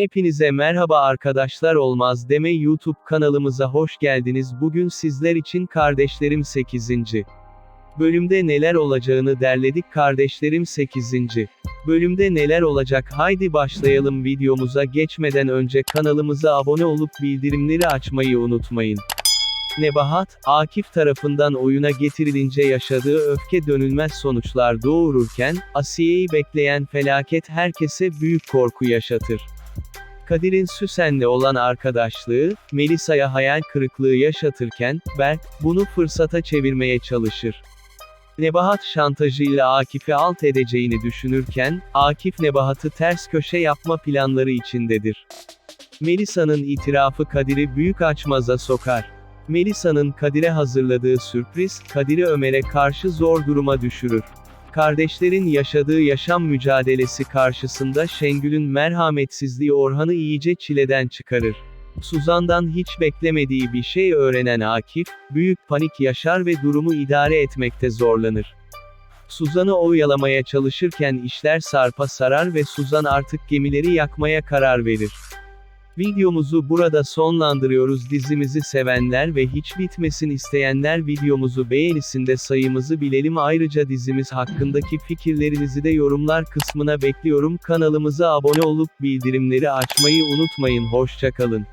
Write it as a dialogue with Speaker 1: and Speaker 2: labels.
Speaker 1: Hepinize merhaba arkadaşlar olmaz deme YouTube kanalımıza hoş geldiniz. Bugün sizler için Kardeşlerim 8. bölümde neler olacağını derledik. Kardeşlerim 8. bölümde neler olacak? Haydi başlayalım videomuza geçmeden önce kanalımıza abone olup bildirimleri açmayı unutmayın. Nebahat, Akif tarafından oyuna getirilince yaşadığı öfke dönülmez sonuçlar doğururken, Asiye'yi bekleyen felaket herkese büyük korku yaşatır. Kadir'in Süsen'le olan arkadaşlığı, Melisa'ya hayal kırıklığı yaşatırken, Berk, bunu fırsata çevirmeye çalışır. Nebahat şantajıyla Akif'i alt edeceğini düşünürken, Akif Nebahat'ı ters köşe yapma planları içindedir. Melisa'nın itirafı Kadir'i büyük açmaza sokar. Melisa'nın Kadir'e hazırladığı sürpriz, Kadir'i Ömer'e karşı zor duruma düşürür. Kardeşlerin yaşadığı yaşam mücadelesi karşısında Şengül'ün merhametsizliği Orhan'ı iyice çileden çıkarır. Suzan'dan hiç beklemediği bir şey öğrenen Akif, büyük panik yaşar ve durumu idare etmekte zorlanır. Suzan'ı oyalamaya çalışırken işler sarpa sarar ve Suzan artık gemileri yakmaya karar verir. Videomuzu burada sonlandırıyoruz. Dizimizi sevenler ve hiç bitmesin isteyenler videomuzu beğenisinde sayımızı bilelim. Ayrıca dizimiz hakkındaki fikirlerinizi de yorumlar kısmına bekliyorum. Kanalımıza abone olup bildirimleri açmayı unutmayın. Hoşçakalın.